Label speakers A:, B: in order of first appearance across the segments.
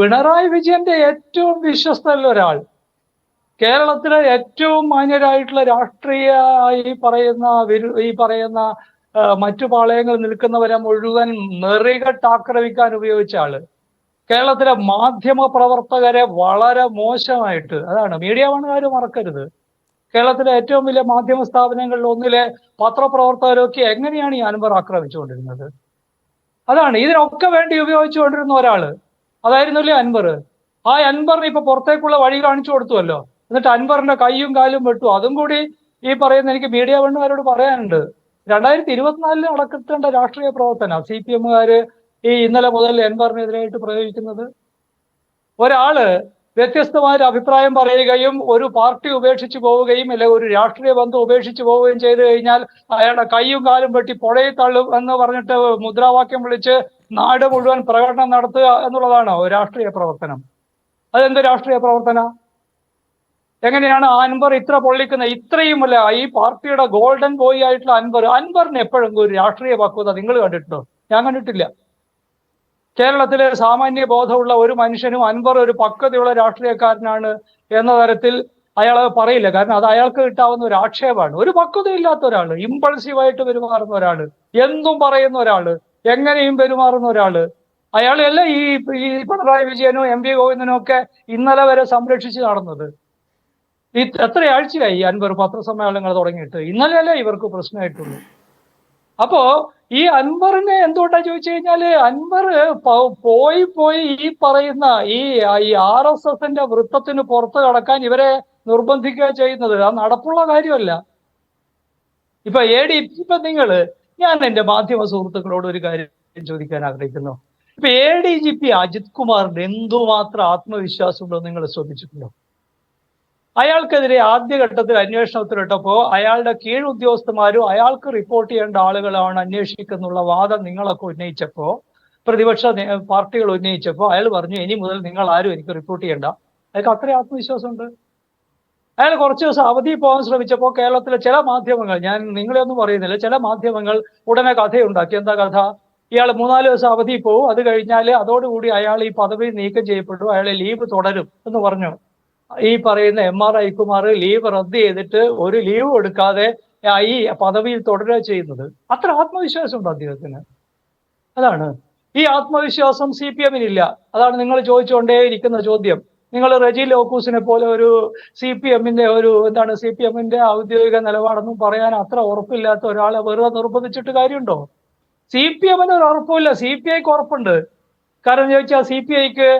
A: പിണറായി വിജയന്റെ ഏറ്റവും വിശ്വസ്തല്ല ഒരാൾ. കേരളത്തിലെ ഏറ്റവും മാന്യരായിട്ടുള്ള രാഷ്ട്രീയ ഈ പറയുന്ന ഈ പറയുന്ന മറ്റു പാളയങ്ങൾ നിൽക്കുന്നവരെ മുഴുവൻ നെറികെട്ട് ആക്രമിക്കാൻ ഉപയോഗിച്ച ആൾ. കേരളത്തിലെ മാധ്യമ പ്രവർത്തകരെ വളരെ മോശമായിട്ട് അതാണ് മീഡിയ വണ്ണുകാർ മറക്കരുത്. കേരളത്തിലെ ഏറ്റവും വലിയ മാധ്യമ സ്ഥാപനങ്ങളിൽ ഒന്നിലെ പത്രപ്രവർത്തകരൊക്കെ എങ്ങനെയാണ് ഈ അൻവർ ആക്രമിച്ചുകൊണ്ടിരുന്നത്? അതാണ് ഇതിനൊക്കെ വേണ്ടി ഉപയോഗിച്ചുകൊണ്ടിരുന്ന ഒരാൾ. അതായിരുന്നല്ലേ അൻവർ? ആ അൻവറിന് ഇപ്പൊ പുറത്തേക്കുള്ള വഴി കാണിച്ചു കൊടുത്തുവല്ലോ. എന്നിട്ട് അൻവറിന്റെ കൈയും കാലും വെട്ടു. അതും കൂടി ഈ പറയുന്ന എനിക്ക് മീഡിയ വണ്ണുകാരോട് പറയാനുണ്ട്. രണ്ടായിരത്തി ഇരുപത്തിനാലിൽ നടക്കേണ്ട രാഷ്ട്രീയ പ്രവർത്തന സി പി എമ്മുകാര് ഈ ഇന്നലെ മുതൽ അൻവറിനെതിരായിട്ട് പ്രയോഗിക്കുന്നത്. ഒരാൾ വ്യത്യസ്തമായ അഭിപ്രായം പറയുകയും ഒരു പാർട്ടി ഉപേക്ഷിച്ചു പോവുകയും അല്ലെ ഒരു രാഷ്ട്രീയ ബന്ധം ഉപേക്ഷിച്ചു പോവുകയും ചെയ്തു കഴിഞ്ഞാൽ അയാളുടെ കൈയും കാലും വെട്ടി പുഴയിൽ തള്ളും എന്ന് പറഞ്ഞിട്ട് മുദ്രാവാക്യം വിളിച്ച് നാട് മുഴുവൻ പ്രകടനം നടത്തുക എന്നുള്ളതാണ് രാഷ്ട്രീയ പ്രവർത്തനം. അതെന്ത് രാഷ്ട്രീയ പ്രവർത്തന? എങ്ങനെയാണ് അൻവർ ഇത്ര പൊള്ളിക്കുന്ന ഇത്രയും അല്ല ഈ പാർട്ടിയുടെ ഗോൾഡൻ ബോയ് ആയിട്ടുള്ള അൻവർ അൻവറിന് എപ്പോഴും ഒരു രാഷ്ട്രീയ പക്വത നിങ്ങൾ കണ്ടിട്ടുണ്ടോ? ഞാൻ കണ്ടിട്ടില്ല. കേരളത്തിലെ സാമാന്യ ബോധമുള്ള ഒരു മനുഷ്യനും അൻവർ ഒരു പക്വതയുള്ള രാഷ്ട്രീയക്കാരനാണ് എന്ന തരത്തിൽ അയാൾ പറയില്ല. കാരണം അത് അയാൾക്ക് കിട്ടാവുന്ന ഒരു ആക്ഷേപമാണ്. ഒരു പക്വതയില്ലാത്ത ഒരാൾ ഇമ്പൾസീവായിട്ട് പെരുമാറുന്ന ഒരാൾ എന്തും പറയുന്ന ഒരാൾ എങ്ങനെയും പെരുമാറുന്ന ഒരാൾ. അയാളെല്ലാം ഈ ഈ പിണറായി വിജയനോ എം വി ഗോവിന്ദനോ ഒക്കെ ഇന്നലെ വരെ സംരക്ഷിച്ച് നടന്നത്. ഈ എത്ര ആഴ്ചയായി ഈ അൻവർ പത്രസമ്മേളനങ്ങൾ തുടങ്ങിയിട്ട്? ഇന്നലെയല്ലേ ഇവർക്ക് പ്രശ്നമായിട്ടുള്ളൂ. അപ്പോ ഈ അൻവറിനെ എന്തുകൊണ്ടാ ചോദിച്ചു കഴിഞ്ഞാൽ അൻവർ പോയി പോയി ഈ പറയുന്ന ഈ ഈ ആർ എസ് എസിന്റെ വൃത്തത്തിന് പുറത്ത് കടക്കാൻ ഇവരെ നിർബന്ധിക്കുക ചെയ്യുന്നത്. അത് നടപ്പുള്ള കാര്യമല്ല. ഇപ്പൊ എ ഡി ഇപ്പൊ നിങ്ങൾ ഞാൻ എന്റെ മാധ്യമ സുഹൃത്തുക്കളോട് ഒരു കാര്യം ചോദിക്കാൻ ആഗ്രഹിക്കുന്നു. ഇപ്പൊ A D G P Ajith കുമാറിന്റെ എന്തുമാത്രം ആത്മവിശ്വാസമുണ്ടോ നിങ്ങൾ ശ്രദ്ധിച്ചിട്ടുണ്ടോ? അയാൾക്കെതിരെ ആദ്യഘട്ടത്തിൽ അന്വേഷണത്തിലിട്ടപ്പോ അയാളുടെ കീഴ് ഉദ്യോഗസ്ഥന്മാരും അയാൾക്ക് റിപ്പോർട്ട് ചെയ്യേണ്ട ആളുകളാണ് അന്വേഷിക്കുന്നുള്ള വാദം നിങ്ങളൊക്കെ ഉന്നയിച്ചപ്പോ പ്രതിപക്ഷ പാർട്ടികൾ ഉന്നയിച്ചപ്പോൾ അയാൾ പറഞ്ഞു ഇനി മുതൽ നിങ്ങൾ ആരും എനിക്ക് റിപ്പോർട്ട് ചെയ്യേണ്ട. അയാൾക്ക് അത്രയും ആത്മവിശ്വാസമുണ്ട്? അയാൾ കുറച്ച് ദിവസം അവധി പോകാൻ ശ്രമിച്ചപ്പോൾ കേരളത്തിലെ ചില മാധ്യമങ്ങൾ ഞാൻ നിങ്ങളെ ഒന്നും പറയുന്നില്ല ചില മാധ്യമങ്ങൾ ഉടനെ കഥയുണ്ടാക്കി. എന്താ കഥ? ഇയാൾ മൂന്നാൽ ദിവസം അവധി പോകും. അത് കഴിഞ്ഞാൽ അതോടുകൂടി അയാൾ ഈ പദവി നീക്കം ചെയ്യപ്പെടും അയാളെ ലീവ് തുടരും എന്ന് പറഞ്ഞു. ഈ പറയുന്ന എം ആർ ഐക്കുമാർ ലീവ് റദ്ദ് ചെയ്തിട്ട് ഒരു ലീവ് എടുക്കാതെ ഈ പദവിയിൽ തുടരുക ചെയ്യുന്നത്. അത്ര ആത്മവിശ്വാസം ഉണ്ട് അദ്ദേഹത്തിന്? അതാണ്. ഈ ആത്മവിശ്വാസം സി പി എമ്മിനില്ല. അതാണ് നിങ്ങൾ ചോദിച്ചുകൊണ്ടേ ഇരിക്കുന്ന ചോദ്യം. നിങ്ങൾ റെജി ലോക്കൂസിനെ പോലെ ഒരു സി പി എമ്മിന്റെ ഒരു എന്താണ് സി പി എമ്മിന്റെ ഔദ്യോഗിക നിലപാടൊന്നും പറയാൻ അത്ര ഉറപ്പില്ലാത്ത ഒരാളെ വെറുതെ നിർബന്ധിച്ചിട്ട് കാര്യമുണ്ടോ? സി പി എമ്മിന് ഒരു ഉറപ്പില്ല സി പി ഐക്ക് ഉറപ്പുണ്ട്. കാരണം ചോദിച്ചാൽ സി പി ഐക്ക്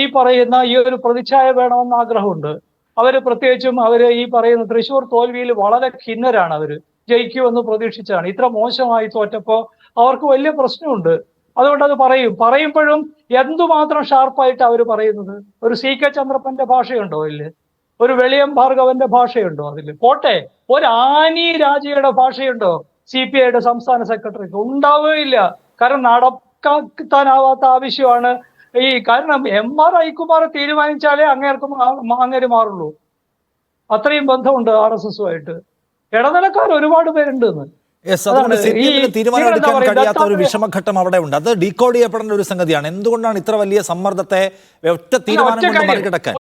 A: ഈ പറയുന്ന ഈ ഒരു പ്രതിച്ഛായ വേണമെന്ന് ആഗ്രഹമുണ്ട്. അവർ പ്രത്യേകിച്ചും അവർ ഈ പറയുന്ന തൃശൂർ തോൽവിയിൽ വളരെ ഖിന്നരാണ് അവർ. ജയിക്കുമെന്ന് പ്രതീക്ഷിച്ചാണ് ഇത്ര മോശമായി തോറ്റപ്പോ അവർക്ക് വലിയ പ്രശ്നമുണ്ട്. അതുകൊണ്ട് അത് പറയും. പറയുമ്പോഴും എന്തുമാത്രം ഷാർപ്പായിട്ട് അവർ പറയുന്നത്? ഒരു സി കെ ചന്ദ്രപ്പന്റെ ഭാഷയുണ്ടോ അതിൽ? ഒരു വെളിയം ഭാർഗവന്റെ ഭാഷയുണ്ടോ അതിൽ പോട്ടെ ഒരു ആനി രാജയുടെ ഭാഷയുണ്ടോ? സി പി ഐയുടെ സംസ്ഥാന സെക്രട്ടറിക്ക് ഉണ്ടാവുകയില്ല. കാരണം നടക്കാത്താനാവാത്ത ആവശ്യമാണ്. ഈ കാരണം എം ആർ ഐക്കുമാർ തീരുമാനിച്ചാലേ അങ്ങേർക്ക് അങ്ങേര് മാറുള്ളൂ. അത്രയും ബന്ധമുണ്ട് ആർ എസ് എസുമായിട്ട്. ഇടനിലക്കാർ ഒരുപാട് പേരുണ്ട് എന്ന്
B: യെസ് അതുകൊണ്ട്
A: അതാണ്
B: സി പി
A: ഈ-
B: എമ്മിന് തീരുമാനം
A: നിങ്ങളെന്താ
B: എടുക്കാൻ
A: പറയുക,
B: കഴിയാത്ത ഒരു വിഷമഘട്ടം അവിടെ ഉണ്ട്. അത് ഡീകോഡ് ചെയ്യപ്പെടേണ്ട ഒരു സംഗതിയാണ്. എന്തുകൊണ്ടാണ് ഇത്ര വലിയ സമ്മർദ്ദത്തെ ഒറ്റ തീരുമാനം കൊണ്ട് മറികടക്കാൻ?